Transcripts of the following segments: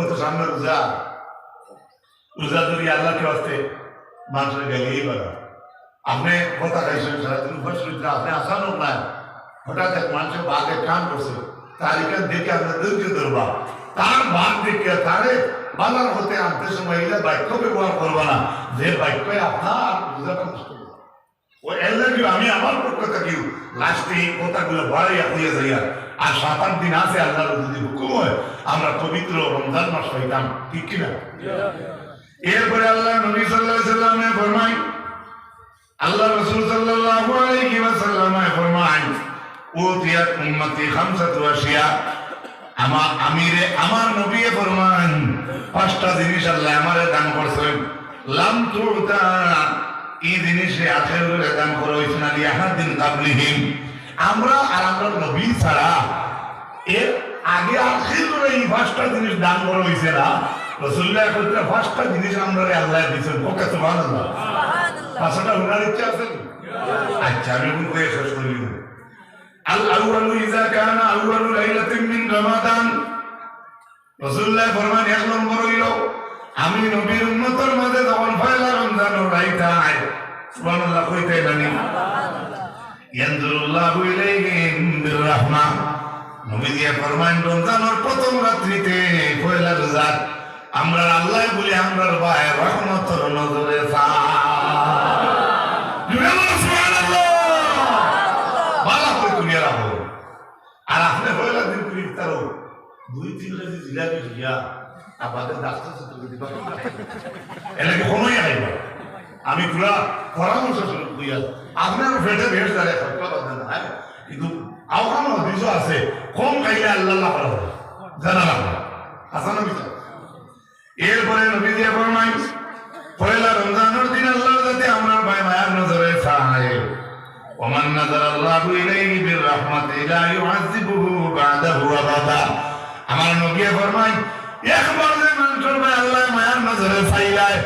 কত সামনে রোজা? রোজা ধরি আল্লাহকে আসতে মানুষের গেলেই বলা আপনি কথা খাইছেন সারাদিন উপর শুনতে আপনি আসান না হঠাৎ এক মানুষের বাঘে কান করছে তারিখে দেখে আমরা ধৈর্য ধরবা। তার বাঘ দেখে তারে বাজার হতে আনতে সময় এলে বাক্য ব্যবহার করবা না। যে বাক্যে আপনার রোজাটা নষ্ট ও এলাকি আমি আমার পক্ষ থেকে লাস্টে কথাগুলো বাড়াইয়া হইয়া যাইয়া আর সাত আট দিন আছে আল্লাহর যদি হুকুম হয়, আমরা পবিত্র রমজান মাস হইতাম ঠিক কিনা? এরপরে আল্লাহ নবী আলাইহি সাল্লামে ফরমাই আল্লাহ রাসূল সাল্লাল্লাহু আলাইহি ওয়াসাল্লামে ফরমাই খামসাতু আশিয়া। আমার আমিরে, আমার নবী ফরমান পাঁচটা জিনিস আল্লাহ আমারে দান করছেন। লাম তুতা, এই জিনিসে আখেরে দান করা হয়েছে না লিয়াহাদিন কাবলিহিম। আমরা আর আমরা নবী ছাড়া। এর আগে আখেরে এই পাঁচটা জিনিস দান করা হয়েছে না। রসুল্লাহ পাঁচটা জিনিস আমরা আল্লাহ দিয়েছেন। ওকে পাঁচটা হুনার ইচ্ছা আছে? আচ্ছা আমি কোন কয়ে শেষ করি। আল আউয়ালু ইযা কানা আউয়ালু লাইলাতিন মিন রমাদান। রাসূলুল্লাহ ফরমান এক নম্বর হইল আমি নবীর উম্মতের মাঝে যখন পয়লা রমজানের রাইতা আয় সুবহানাল্লাহ কইতে জানি ইয়ানজুরুল্লাহু ইলাইহিম বিররাহমা নবী দিয়ে ফরমান রমজানের প্রথম রাত্রিতে পয়লা রোজার, আমরা আল্লাহ বলি আমরার ভাই রহমতের নজরে বালা করে দুনিয়া রাখো। আর আপনি পয়লা দিন করে ইফতারও দুই, তিন কেজি জিলাপি দিয়া আমাদের ডাক্তার সাথে দিবা। এলাকে সময় আইব? আমি পুরা পরামর্শ কইয়া আপনার পেটে ভেজ দাঁড়িয়ে থাকতে পারবেন না হ্যাঁ? কিন্তু আওয়ানো হদিস আছে কম খাইলে আল্লাহ আল্লাহ করা হবে জানা লাগবে হাসান বিচার এরপরে নবী দিয়ে ফরমাই পয়লা রমজানের দিন আল্লাহ যাতে আমরা ভাই মায়ার নজরে চায় ومن نظر الله إليه بالرحمة لا يعذبه بعده أبدا আমার নবী ফরমাই একবার যে মানুষের ভাই আল্লাহ মায়ার নজরে চাইলায়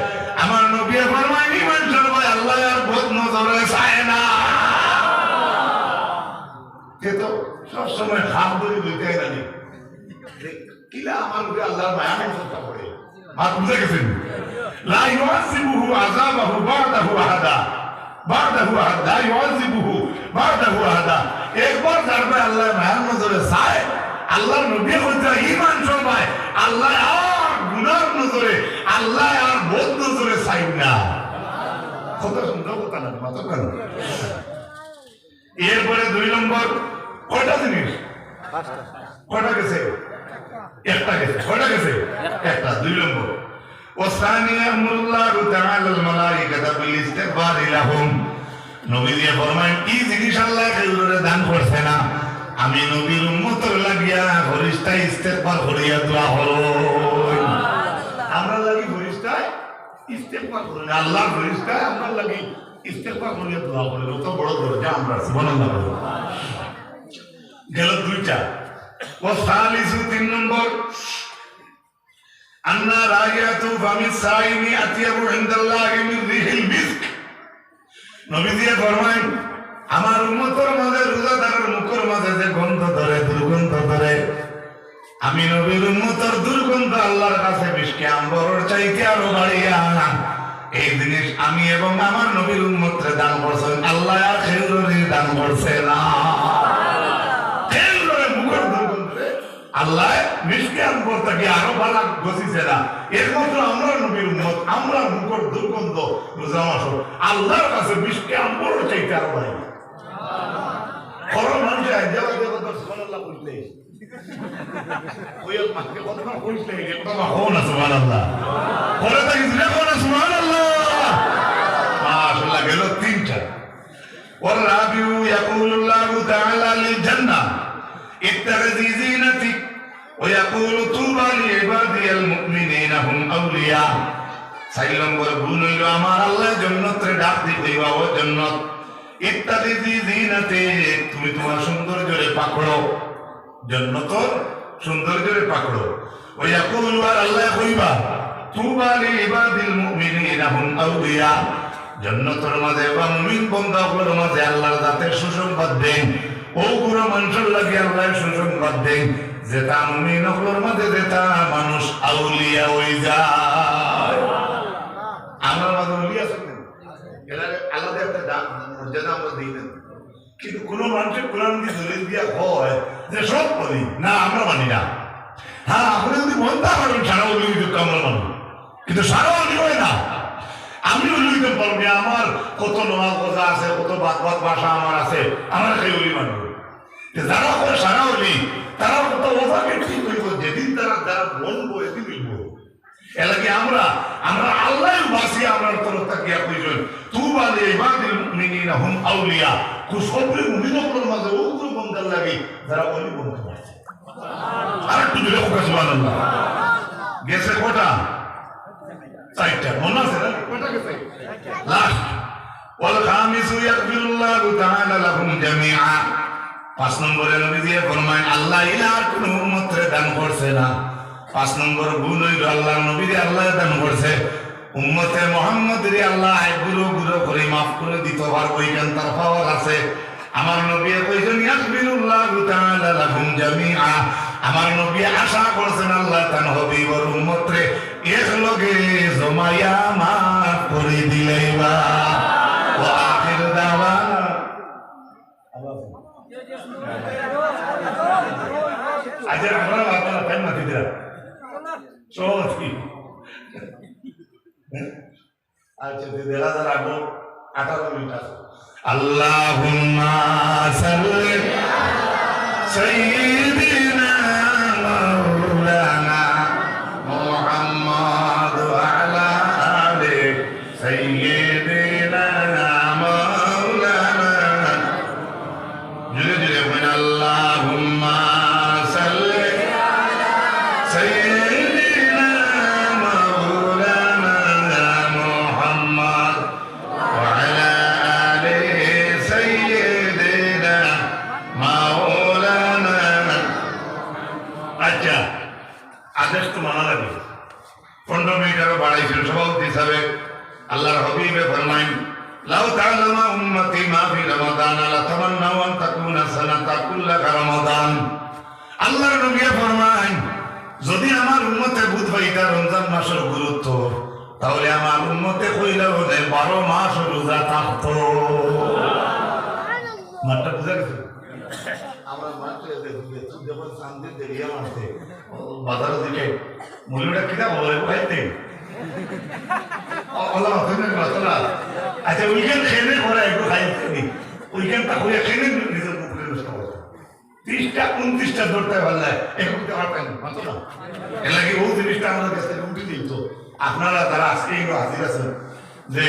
আমার নবী ফরমাই নজরে চায় না সে তো আমার একবার যারবে আল্লাহ মায়ার নজরে চায়, আল্লাহর নবী হইতে ঈমান সবাই আল্লাহ আর গুনার নজরে, আল্লাহ আর বোধ নজরে চাই না। কত সুন্দর কথা না মাথা কেন এরপরে দুই নম্বর কয়টা জিনিস কয়টা গেছে একটা গেছে কয়টা গেছে একটা দুই নম্বর والثاني أمر الله تعالى الملائكة بالاستغفار لهم নবী দিয়ে ফরমায় কি জিনিস আল্লাহ খেজুরে দান করছে না আমি নবীর উম্মতর লাগিয়া ফরিস্তা ইস্তেগফার করিয়া দোয়া হলো আন্না আমার উম্মতের মাঝে রোজাদারের মুখের মাঝে যে গন্ধ ধরে দুর্গন্ধ ধরে আমি নবীর উম্মতের দুর্গন্ধ আল্লাহর কাছে মিশকে আম্বরের চাইতে আরও বাড়িয়া এই জিনিস আমি এবং আমার নবীর উম্মতরে দান করছেন। আল্লাহ আর খেজুরের দান করছে না। আল্লাহ আম্বর তাকে আরও ভালো গছিছে না। একমাত্র আমরা নবীর উম্মত আমরা মুখের দুর্গন্ধ রোজা মাস আল্লাহর কাছে মিশকে আম্বরের চাইতে আরও বাড়ি করো মানুষ আইডিয়া কত সুবহানাল্লাহ কইলে ওই মাকে কত না কইলে এটা মা হো না সুবহানাল্লাহ করে তো কিছু না কোন সুবহানাল্লাহ মাশাআল্লাহ গেল তিনটা والرابع يقول الله تعالى للجنة اتخذي زينتك ويقول طوبى لعبادي المؤمنين هم أولياء চার নম্বর ভুল হইল আমার আল্লাহ জন্নতরে ডাক দি কইবা ও জন্নত ইত্যাদি দিনাতে তুমি তোমার সৌন্দর্যরে পাকড়ো জন্নতর সৌন্দর্যরে পাকড়ো। ওই ইয়াকুল আর আল্লাহ কইবা তুবা লি ইবাদিল মুমিনিনা হুম আউলিয়া। জন্নতর মাঝে বা মুমিন বন্দাগুলোর মাঝে আল্লাহর জাতের সুসংবাদ দেন। ও গুরু মানুষের লাগে আল্লাহ সুসংবাদ দেন। যেটা মুমিন হকলোর মাঝে যেটা মানুষ আউলিয়া ওই যায়। আমরা মাঝে উলি আছে? এরা আলাদা একটা দাম, মর্যাদা আমরা দিই না। কিন্তু কোন মানুষের কোরআন দিয়ে দলিল দিয়া হয়? যে সব বলি না, আমরা মানি না। হ্যাঁ আপনি যদি বলতে পারেন সারা উলি যুক্ত আমরা মানি। কিন্তু সারা উলি হয় না। আমি উলি দিতে পারব আমার কত নোয়া কথা আছে, কত বাদ বাদ ভাষা আমার আছে, আমার সেই উলি মানব যারা করে সারা উলি তারা কত ওভাকে ঠিক হইব, যেদিন তারা যারা বলব এদিন হইব। এলাকি আমরা আমরা আল্লাহ বাসি আমরা তরফ তাকিয়া কইছেন তুবা লি ইবাদিল হুম আউলিয়া। খুশখবরি মুমিনগুলোর মাঝে উগ্র বন্দার লাগি যারা অলি বলতে পারছে আর একটু দিলে ওকে সুবহানাল্লাহ। গেছে কটা চারটা। মনে আছে না? কটা গেছে? লাস্ট। ওয়াল খামিসু ইয়াগফিরুল্লাহু তাআলা লাহুম জামিআ। পাঁচ নম্বরে নবী দিয়ে ফরমায়, আল্লাহ ইলার কোন উম্মতরে দান করছে না। পাঁচ নম্বর গুণ হইল আল্লাহ নবী দিয়ে আল্লাহ দান করছে। উম্মতে মোহাম্মদের আল্লাহগুলো গুলো করে মাফ করে দিতে পারব, এখান তার পাওয়ার আছে। আমার নবী কইছেন ইয়াকবিরুল্লাহু তাআলা লাহুম জামিআ। আমার নবী আশা করছেন, আল্লাহ তান হবিবর উম্মতরে এক লগে জমায়া মাফ করে দিলেইবা ওয়া আখির দাওয়ানা আচ্ছা দিদি হাজার আগো আঠারো মিনিট আছে। সাল্লি সাইয়্যিদিনা পনেরো মিনিট আরও বাড়াইছিল সভাপতি হিসাবে আল্লাহর হবিবে ফরমাইন লাউ তাআলামা উম্মতি মা ফি রমাদান লা তামান্নাউ আন তাকুনা সানাতা কুল্লাকা রমাদান। আল্লাহর নবী ফরমাইন যদি আমার উম্মতে বুধ পাইতা রমজান মাসের গুরুত্ব। তাহলে আমার উম্মতে কইলে হলে বারো মাস রোজা থাকতো। মাঠটা বুঝা গেছে? আমরা মাঠে যখন শান্তি দেরিয়া মারতে বাজারের দিকে। মূল্যটা কিনা বলে খাইতে ওলা অথনে মাতলা আচ্ছা উইকেন্ড খেলে করে একটু খাইতে নি উইকেন্ডটা হয়ে খেলে নিজের মুখে নষ্ট করে ত্রিশটা উনত্রিশটা ধরতে পারলে এখন দিতে পারতেন মাত্র না এর লাগে ও জিনিসটা আমাদের কাছ থেকে উঠে দিত আপনারা যারা আজকে এগুলো হাজির আছেন যে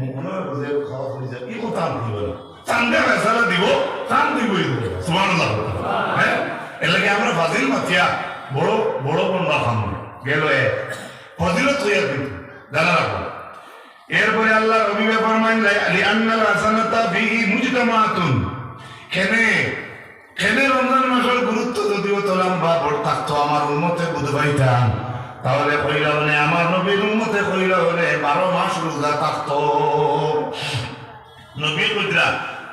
মনে হয় যে খাওয়া হয়ে যায় এই কথা আমি দিব না চান্দে ফেসালা দিব চান দিবই দিব সুমান হ্যাঁ এর লাগে আমরা ফাজিল মাতিয়া বড় বড় বন্যা খাম এ ফজিলত হইয়া কিন্তু জানা রাখো। এরপরে আল্লাহ রবিবে ফরমান লিআন্নাল হাসানাতা ফিহি মুজতামাতুন। কেনে কেনে রমজান মাসের গুরুত্ব যদিও তোলাম বা বড় থাকতো আমার উন্মতে বুধবাইতাম তাহলে কইলা হলে আমার নবীর উন্মতে কইলা হলে বারো মাস রোজা থাকতো। নবী কুদরা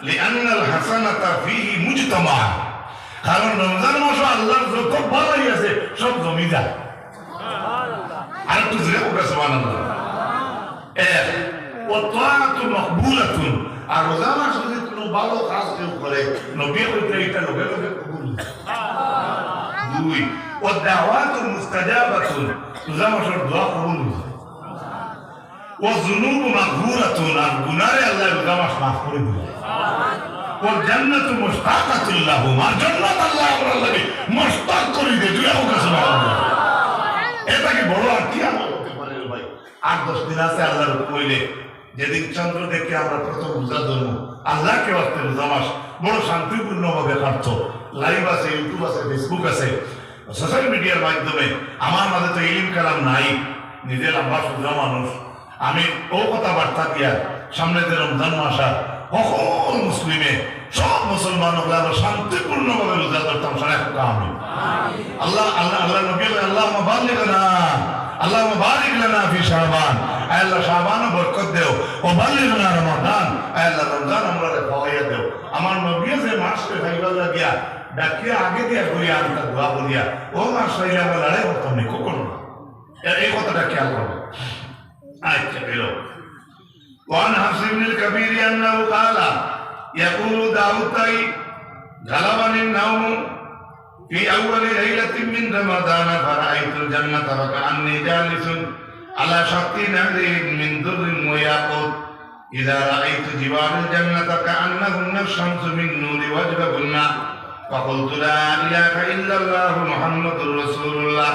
লিআন্নাল হাসানাতা ফিহি মুজতামা। কারণ রমজান মাস আল্লাহর যত ভালোই আছে, সব জমি যায়। আর একটু জোরে বলবে সোহান এক অত্যান্ত মকবুলাতুন। আর রোজা মাস যদি কোনো ভালো কাজ কেউ করে, নবী হইতে এটা লোকে লোকে কবুল দুই ও দাওয়াতুল মুস্তাজাবাতুন। রোজা মাসের দোয়া কবুল ও জুনুব মাগফুরাতুন। আর গুনারে আল্লাহ রোজা মাস মাফ করে দিবে ও জান্নাতু মুশতাকাতুল লাহুম। আর জান্নাত আল্লাহ আমরা লাগে মুশতাক করে দিয়ে দুয়া হোক সুবহানাল্লাহ। এটা কি বড় আর কি আমল হতে পারে ভাই। আট দশ দিন আছে আল্লাহর কইলে যেদিন চন্দ্র দেখে আমরা প্রথম রোজা ধরবো আল্লাহকে বাঁচতে রোজা মাস? বড় শান্তিপূর্ণ ভাবে কাটতো লাইভ আছে ইউটিউব আছে ফেসবুক আছে। সোশ্যাল মিডিয়ার মাধ্যমে আমার মাঝে তো ইলিম কালাম নাই। নিজের আমরা সোজা মানুষ। আমি ও কথাবার্তা দিয়া সামনে যে রমজান মাসা সকল মুসলিমে সব মুসলমান হলে আমরা শান্তিপূর্ণ ভাবে রোজা ধরতাম সারা আমি। আল্লাহ আল্লাহ আল্লাহ নবী আল্লাহ বাল্লিগ না আল্লাহ বারিক লানা ফি শাবান আয় আল্লাহ শাবান বরকত দেও ও বাল্লিগ না রমাদান আয় আল্লাহ রমজান আমরা রে পাওয়াইয়া দেও আমার নবী যে মাসকে খাইবার লাগিয়া ডাকিয়া আগে দিয়া করিয়া আমি তার দোয়া বলিয়া ও মাস হইলে আমরা লড়াই করতাম নি কখনো না। এ- এই কথাটা খেয়াল করবে আচ্ছা এলো وعن حفص بن الكبير أنه قال يقول داود طي غلبني النوم في أول ليلة من رمضان فرأيت الجنة وكأني جالس على شط نهر من در وياقوت إذا رأيت جبال الجنة كأنهن الشمس من نور وجههن فقلت لا إله إلا الله محمد رسول الله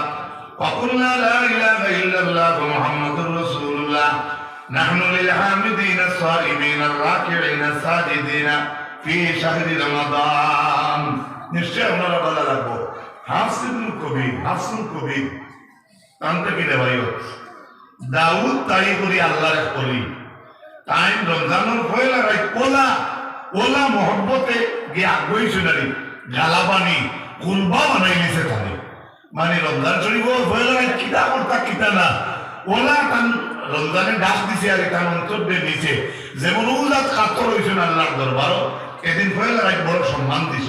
وقلنا لا إله إلا الله محمد رسول الله نحن للحامدين الصائمين الراكعين الساجدين في شهر رمضان নিশ্চয় আপনারা বলা রাখব হাফসিন কবি হাফসিন কবি কান্তে কিনে ভাই? দাউদ তাই করি আল্লাহ করি তাই রমজানুর পয়লা রাই ওলা ওলা মহব্বতে গিয়ে আগ্রহী শুনারি গালাবানি কুলবা বানাই নিছে তাহলে মানে রমজান শরীফ পয়লা রাই কিতা করতা কিতা না। ওলা তান রমজানে ডাক দিছে আর তার অন্তর দিয়ে নিছে যেমন উলাদ কাতর হইছেন আল্লাহর দরবারও, এদিন পয়লা রাই বড় সম্মান দিছ।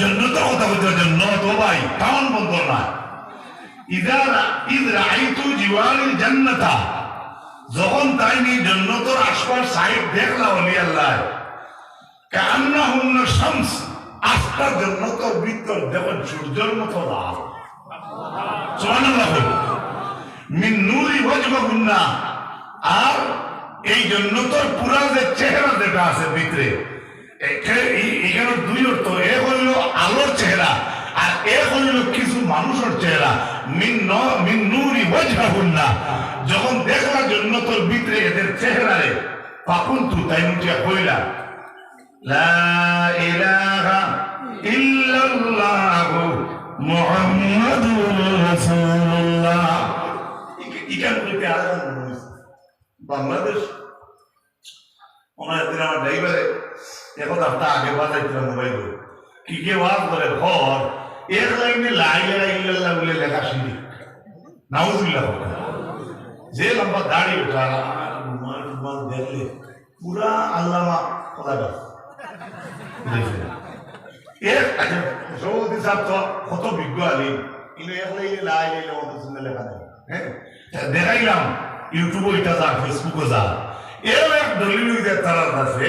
জন্নতের কথা বলতে জন্নত ভাই কেমন বন্ধ না। ইদারা ইদরা আইতু জিওয়ালিল জান্নাতা। যখন তাই নি জন্নতর আশপাশ সাইড দেখলা অলি আল্লাহ। কান্না হুন্ন শামস সূর্যের মতো লাল। আর এই জন্নতর পুরা যে চেহারা যেটা আছে ভিতরে এখানে আলোর চেহারা। আর এক হইল কিছু মানুষের চেহারা। মিন নূরি ওয়াজবাহুন্না যখন ভিতরে এদের চেহারারে পাকুন্তু তাই মুঠিয়া কইলা লা ইলাহা ইল্লাল্লাহু মুহাম্মাদুর রাসূলুল্লাহ। ইকান কইতে আলাদা বাংলাদেশ। ওনার দিন আমার ড্রাইভারে এখন আপনার আগে বাজাইছিলাম মোবাইল কি কে ওয়াজ করে ঘর, এর লাইনে লাইলা ইল্লাল্লাহ বলে লেখা শিখি নাউজুবিল্লাহ যে লম্বা দাড়ি ওঠা রুমাল দেখলে পুরা আল্লামা খোলা গাছ এর তো লাই লেখা হ্যাঁ? দেখাইলাম, ইউটিউবে এটা যা ফেসবুকে যা। এর এক দলিল তারা আছে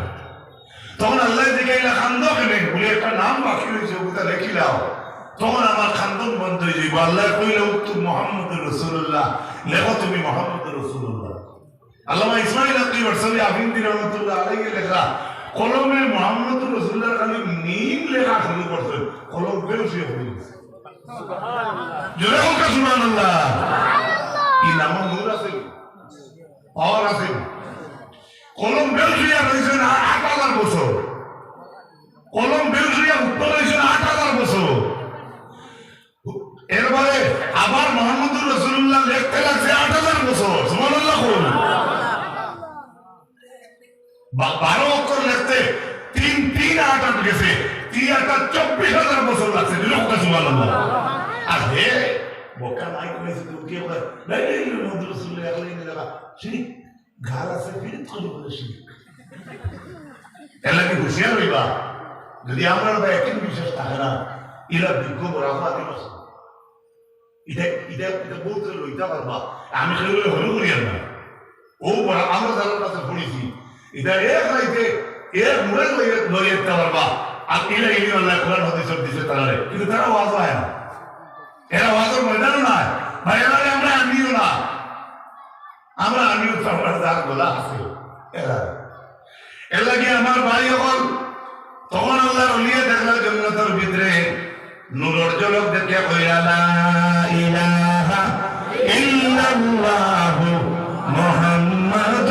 তখন আল্লাহ দেখাইলা খান্দ কেনে বলে একটা নাম বাকি হয়েছে ওটা লেখিলাও তখন আমার খান্দন বন্ধ হয়ে যাইব। আল্লাহ কইলা উত্তর মোহাম্মদ রসুল্লাহ লেখো তুমি মোহাম্মদ রসুল্লাহ আল্লামা ইসমাইল আব্দুল বরসালি আবিন্দি রহমতুল্লাহ আলাইহি লেখা কলমে মোহাম্মদ রসুল্লাহ খালি নিম লেখা শুরু করছে কলম বেউসিয়ে হয়ে গেছে জোরে হোক সুবহানাল্লাহ। ই নাম নূর আছে? পাওয়ার আছে? কলম বেউসিয়া রয়েছে না আট হাজার বছর কলম বেউসিয়া উত্তর হয়েছে আট হাজার বছর এরপরে আবার মোহাম্মদুর রসুল্লাহ লিখতে লাগছে আট হাজার বছর সুবহানাল্লাহ বল। বারো অক্ষর লিখতে তিন তিন আট আট গেছে তিন আটটা চব্বিশ হাজার বছর লাগছে লোকটা সুবহানাল্লাহ। আর হে, বোকা নাই কইছে তো কি বলে নাই ঘাল আছে ফিরিত করে বলে এলাকে হুঁশিয়ার হইবা, যদি আমরা একদিন বিশেষ থাকে না ইলা বিজ্ঞ বরাফা দিবস। এটা এটা এটা বলতে লইতে পারবা আমি সেগুলো হলো করি না। ও আমরা যারা কাছে পড়েছি এটা এক রাইতে এক মুড়ে লইয়ে যেতে পারবা। আর ইলা ইলি আল্লাহ কোরআন, হাদিস দিছে তারা কিন্তু তারা ওয়াজ হয় না। এরা ওয়াজের ময়দানও না ভাই এরা আমরা আনিও না। আমরা আমিও যার গোলা আছে। এলাকি লাগে আমার ভাই হল তখন আল্লাহ অলিয়ে দেখলাম জন্নতর ভিতরে নূরর জলক দেখে কইরা ইলাহা ইল্লাল্লাহু মুহাম্মাদুর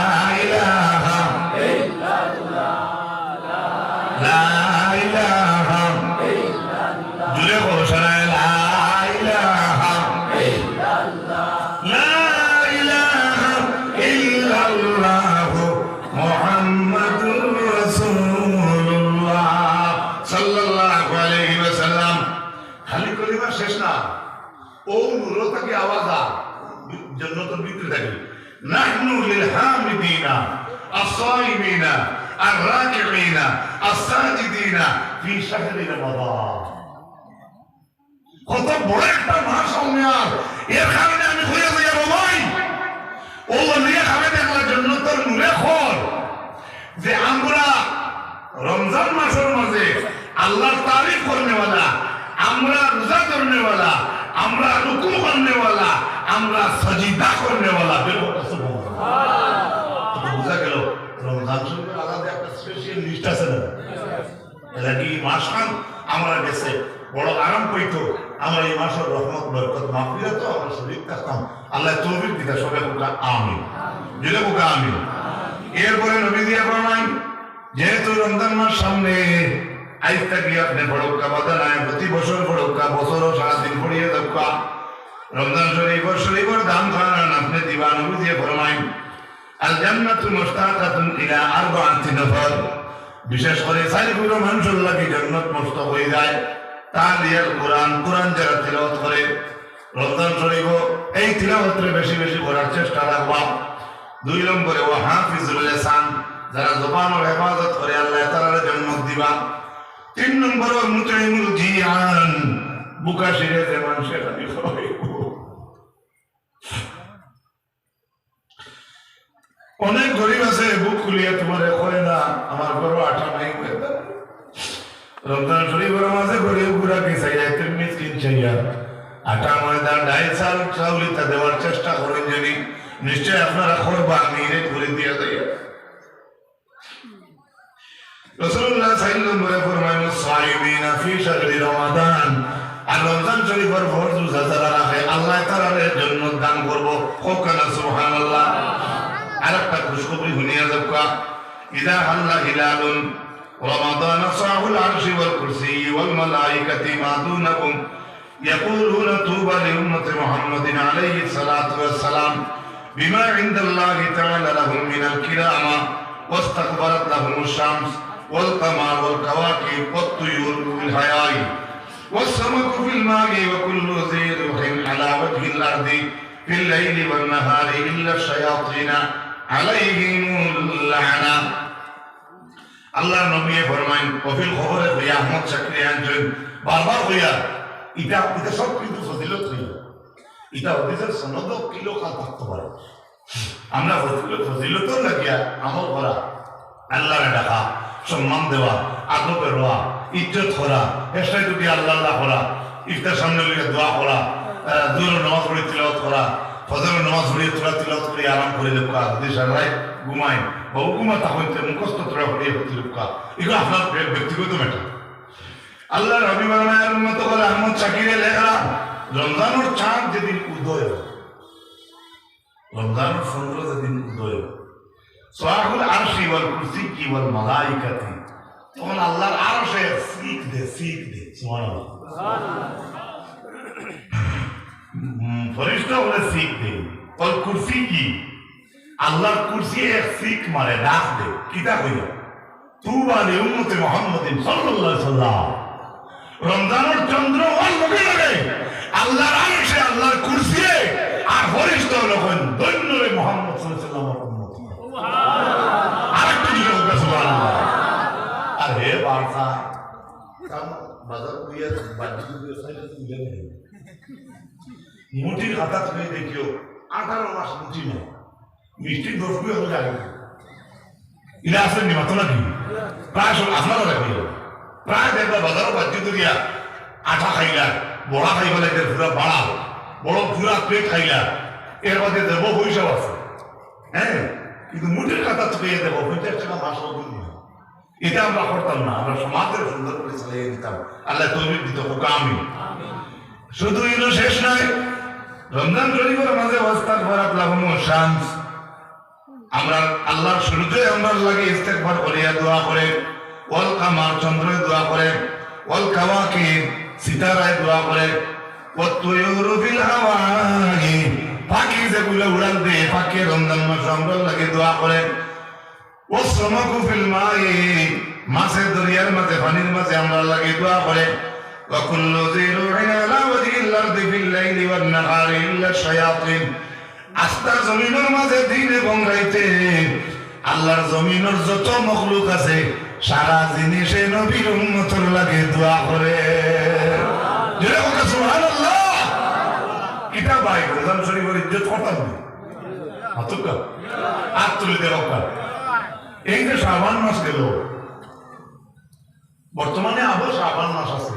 الصائمين الراكعين الساجدين في شهر رمضان কত বড় একটা মাস আমার এর কারণে আমি হয়ে যাই বাবাই ও নিয়ে খাবে দেখলার জন্য তোর নূরে খর যে আমরা রমজান মাসের মাঝে আল্লাহর তারিফ করনেওয়ালা আমরা রোজা করনেওয়ালা আমরা রুকু করনেওয়ালা আমরা সজিদা করনেওয়ালা বেরো বোঝা গেল, রমজান শরীফের আলাদা একটা স্পেশাল লিস্ট আছে না? এটা কি মাস খান আমরা গেছে, বড় আরাম পাইতো। আমরা এই মাসের রহমত, বরকত মাফিরা তো আমরা শরীর থাকতাম। আল্লাহ তৌফিক দিতা সবে কোকা আমিন। জুলে কোকা আমিন। এরপরে নবী দিয়া ফরমাই যেহেতু রমজান মাস সামনে আইজ থাকি আপনি বড়কা বাদানায় প্রতি বছর বড়কা বছরও সারাদিন পড়িয়ে দক্কা রমজান শরীফর শরীফর দাম খান আপনি দিবা নবী দিয়ে ফরমাই আল জান্নাতু মুস্তাকাতুন ইলা আরবাআতি নফর। বিশেষ করে চারিগুলো মানুষের লাগে জান্নাত মুস্তাক হয়ে যায়, তা দিয়ে কোরআন কোরআন যারা তিলাওয়াত করে, রমজান শরীফ এই তিলাওয়াতের বেশি বেশি করার চেষ্টা রাখবা। দুই নম্বরে ও হাফিজুল লিসান, যারা জবানের হেফাজত করে, আল্লাহ তাআলার জন্মত দিবা। তিন নম্বর মুতাইমুল জিয়ান, বুকা শিরে যে মানুষের খালি অনেক গরিব আছে, বুক খুলিয়ে তোমার কয়, না, আমার বড় আঠা নাই রমজান শরীফের মাঝে গরিব চাইয়া চাইয়া, আটা, ময়দা ডাই চাল দেওয়ার চেষ্টা করেন যদি, নিশ্চয় আপনারা করবা আমি রে করে দিয়ে দেয় রসুল্লাহ সাল্লাম বলে ফরমাইল রমাদান। আর রমজান শরীফের ফরজ রোজা যারা রাখে, আল্লাহ তাআলার জন্য দান করব। কোকানা সুবহানাল্লাহ। আরেকটা খুশখবরি শুনিয়া যাবকা ইদা হাল্লা হিলালুন رمضان صاحب العرش والكرسي والملائكة ما دونهم يقولون طوبى لأمة محمد عليه الصلاة والسلام بما عند الله تعالى لهم من الكرامة واستكبرت لهم الشمس والقمر والكواكب والطيور بالحياة والسمك في الماء وكل ذي روح على وجه الأرض في الليل والنهار إلا الشياطين عليهم اللعنة আল্লাহ নবী ফরমাইন, কফিল খবরে হইয়া আহমদ চাকরি আনছেন বারবার হইয়া, ইটা ইটা সব কিন্তু ফজিলত হইয়া। ইটা হদিসের সনদ কিলো কাল থাকতে পারে। আমরা ফজিলত ফজিলত লাগিয়া আমল করা, আল্লাহরে ডাকা, সম্মান দেওয়া, আদবে রোয়া ইজ্জত করা এসটাই যদি আল্লাহ আল্লাহ করা, ইফতার সামনে লিখে দোয়া করা দূর নামাজ পড়ে তিলাওয়াত করা ফজর নামাজ পড়িয়ে তোরা তিলাওয়াত করে আরাম করে দেবো হাদিস রায় ঘুমাই বহু ঘুমা তখন মুখস্থ তোরা পড়িয়ে হতে দেবো এগুলো আপনার ব্যক্তিগত ম্যাটার আল্লাহ রবি বাংলার মতো করে আহমদ শাকিরে লেখা, রমজানোর চাঁদ যেদিন উদয় রমজানোর চন্দ্র যেদিন উদয় সোহাগুল আরশি ওয়াল কুরসি কি ওয়াল মালাইকাতি। তখন আল্লাহর আরশে সিক দে সিক দে, সুবহানাল্লাহ। ফরিস্তা বলে সিক দে। ওয়াল কুরসি কি? আল্লাহর কুরসি এক সিক মারে ডাক দে। কিতা কইয়া তুবা লি উম্মতি মুহাম্মাদিন সাল্লাল্লাহু আলাইহি সাল্লাম। রমজানের চন্দ্র ওয়াল লগে লগে আল্লাহর আরশে আল্লাহর কুরসি আর ফরিস্তা ধন্য রে মুহাম্মদ সাল্লাল্লাহু আলাইহি আরেকটু সুবহানাল্লাহ। আর কাম বাজার কইয়া বাড়ি দিয়ে সাইডে তুলে মুটির হাতা তুমি দেখিও, আঠারো মাস মুটি নেই। মিষ্টি দোষগুলো হলো জানি ইলা আসলে নিমাত নাকি? প্রায় সব আপনারা রাখি প্রায় দেখবা বাজারও বাজ্য করিয়া আঠা খাইলা, বড়া খাইবা লাগে পুরা বাড়া বড় পুরা পেট খাইলা, এর মধ্যে দেব পয়সা আছে। হ্যাঁ? কিন্তু মুঠের খাতা থেকে দেবো, পঞ্চাশ টাকা মাস এটা আমরা করতাম না, আমরা সমাজের সুন্দর করে চালিয়ে দিতাম। আল্লাহ তৈরি দিত হোক আমি শুধু শেষ নয় রমজান শরীফের মাঝে অবস্থান করাত লাগানো শান্স আমরা আল্লাহর শুরুতে আমরা লাগে ইস্তেকবার করিয়া দোয়া করে। ওয়াল কামার চন্দ্রে দোয়া করে। ওয়াল কাওয়াকে সিতারায় দোয়া করে। ফিল পাখি যেগুলো উড়াল দেয় পাখি রমজান মাস আমরা লাগে দোয়া করে। ওয়াসমাকু ফিল মাই। মাছের দরিয়ার মাঝে, পানির মাঝে আমরা লাগে দোয়া করে। وكل ذي روح على وجه الأرض في الليل والنهار إلا الشياطين আস্তা জমিনের মাঝে দিন এবং রাইতে আল্লাহর জমিনের যত মখলুক আছে সারা জিনিসে নবীর উন্নতর লাগে দোয়া করে জোরে বলো সুবহানাল্লাহ কিতা ভাই রমজান শরীফের ইজ্জত করতাম না হাতুকা হাত তুলে দেওয়া কার এই যে শ্রাবণ মাস গেল বর্তমানে আবার শ্রাবণ মাস আছে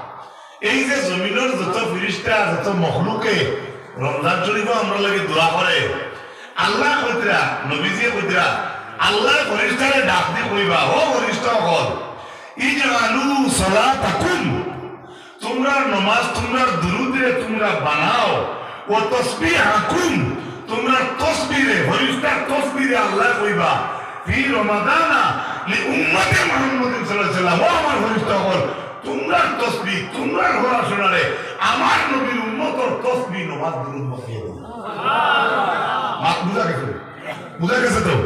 এই যে জমিনের যত ফিরিস্তা, যত মখলুকে রমজান শরীফ আমরা লাগে দোয়া করে। আল্লাহ কইতরা নবীজি কইতরা আল্লাহ ফরিস্তারে ডাক দি কইবা, ও ফরিস্তা হল ইজআলু সালাতাকুম, তোমরা নমাজ, তোমরা দুরুদে, তোমরা বানাও, ও তসবিহাকুম, তোমরা তসবিরে, ফরিস্তার তসবিরে আল্লাহ কইবা, ফি রমাদানা লি উম্মতে মুহাম্মদ সাল্লাল্লাহু আলাইহি ওয়াসাল্লাম ও আমার ফরিস্তা হল তোমরা তসবি তোমরা পড়াশোনারে আমার নবীর উন্মতর তসবি নমাজ দুরুদ বসিয়ে দিন মাত বুঝা গেছে বুঝা গেছে তো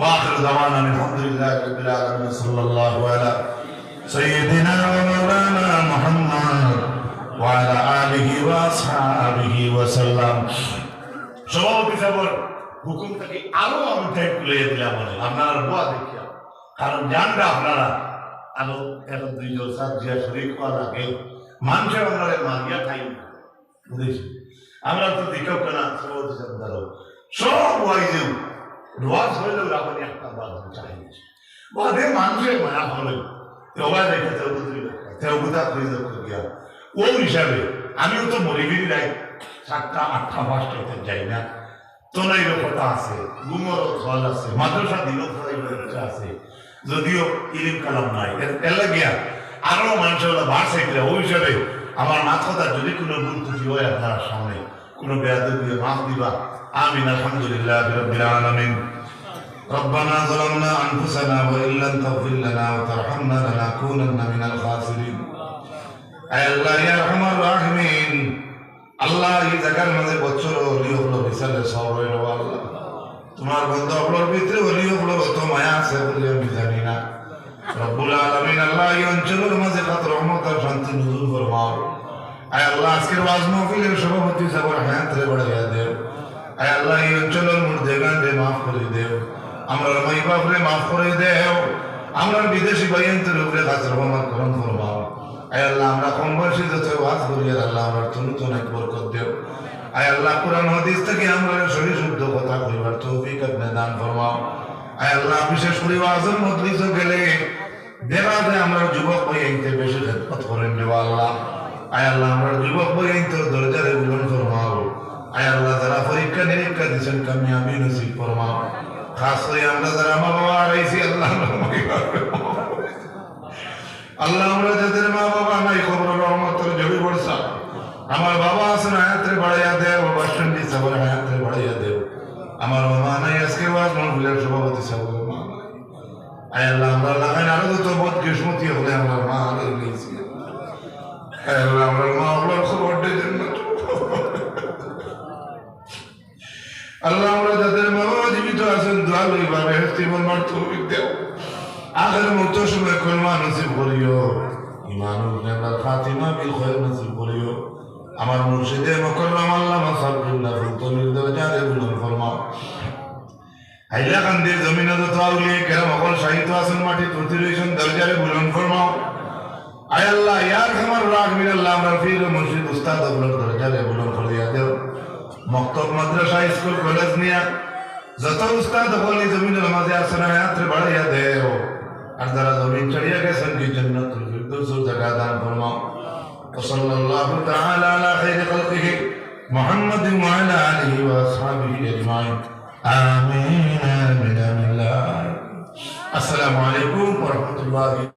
واخر دعوانا الحمد لله رب العالمين صلى الله على سيدنا ومولانا محمد وعلى اله واصحابه وسلم সভাপতি সাহেবের হুকুম থেকে আরো আমি টাইপ তুলে দিলাম আপনারা দোয়া দেখিয়া কারণ জানবে আপনারা আরও এখন দুইজন সাত জিয়া শরীর করার আগে মানুষের আপনারা মারিয়া খাই বুঝেছি? আমরা তো দিকেও কেনা সাহেব ধরো, সব ওয়াইজেও রোয়াজ রাখনি একটা বাদ চাই বাদে মানুষের মায়া হলে। তেবা দেখে তেও বুতা হয়ে যাবে গিয়া। ও হিসাবে আমিও তো মরিবিরি রাই সাতটা, আটটা পাঁচটাতে যাই না। তোনাইর কথা আছে ফল আছে, মাদ্রাসা দিন আছে। যদিও ইলিম কালাম নাই এর- এর লাগিয়া আরো মানুষের ভার সাইডে ওই হিসাবে আমার মাথ কথা যদি কোনো ভুল ত্রুটি হয় আপনার সামনে কোনো বেয়াদ দিয়ে মাফ দিবা আমিন আলহামদুলিল্লাহ রবিল আলমিন ربنا ظلمنا أنفسنا وإن لم تغفر لنا وترحمنا لنكونن من الخاسرين أي الله يا أرحم الراحمين আল্লাহ এই জায়গার মাঝে বছর অলিও হলো বিশালে সব হইল আল্লাহ তোমার বন্ধ হলোর ভিতরে অলিও হলো কত মায়া আছে বলে আমি জানি না। রব্বুল আলামিন আল্লাহ এই অঞ্চলের মাঝে কত রহমত আর শান্তি নজুল ফরমাও। আয় আল্লাহ, আজকের ওয়াজ মাহফিলের সভাপতি সাহেবের হায়াত রে বাড়াইয়া দেও। আয় আল্লাহ, এই অঞ্চলের মুর্দেগান রে মাফ করে দেও। আমরা মাই বাপ মাফ করে দেও। আমরা বিদেশি বাইয়ন্তের উপরে কাজ রহমত করম ফরমাও। আয় আল্লাহ, আমরা কম বয়সে যত ওয়াজ করি আল্লাহ, আমরা তুমি তো অনেক বরকত দেও। আল্লাহ, কোরআন থেকে আমরা শরীর দান ফরমাও। আল্লাহ বিশেষ করে ওয়াজের মজলিস গেলে যায় আমরা যুবক বই আইতে বেশি খেদমত করেন দেওয়া আল্লাহ। আয় আল্লাহ, আমরা যুবক বই আইতে দরজারে বুলন ফরমাও। আয় আল্লাহ, যারা পরীক্ষা নিরীক্ষা দিচ্ছেন কামিয়াবি নসিব ফরমাও। খাস করে আমরা যারা মা বাবা আড়াইছি আল্লাহ আল্লাহ আমরা যাদের মা বাবা নাই, খবর রহমতের জড়ি পড়ছা আমার বাবা আছেন হায়াতে বাড়াইয়া দেও বাসন্ডি সাবর হায়াতে বাড়াইয়া দেও আমার মা নাই, আজকে ওয়াজ মহফিলের সভাপতি নাই। আয় আল্লাহ, আমরা লাগাই আরও তো বদ কিসমতি হলে আমার মা আগে গেছি আয় আল্লাহ, আমার মা আপনার খবর দিয়ে না। আল্লাহ, আমরা যাদের মা জীবিত আছেন, দোয়া লইবা বেহেস্তি বলবার তুমি দেও আখের মতো সময় কলমা নসিব করিও ইমান উজনার খাতিমা বিল আমার মুর্শিদে মকররম আল্লামা সাবরুল্লাহ ফুলতমির দরজারে বুলন্দ ফরমাও। হাইলাকান্দির জমিনে যত আউলিয়ে কেরাম অকল সাহিত্য আসন মাটি তুতি রয়েছেন দরজারে বুলন্দ ফরমাও। আয় আল্লাহ, ইয়ার খামার রাগ মিনাল্লাহ আমরা ফির মুর্শিদ উস্তাদ অবলক দরজারে বুলন্দ ফরিয়া দেও। মক্তব মাদ্রাসা, স্কুল, কলেজ নিয়া যত উস্তাদ হলি জমিনের মাঝে আসেন হায়াত্রে বাড়াইয়া দেও। আর যারা জমিন চড়িয়া গেছেন, কি ফিরদৌসের জায়গা দান ফরমাও। وصلى الله تعالى على خير خلقه محمد وعلى اله واصحابه اجمعين امين امين امين السلام عليكم ورحمه الله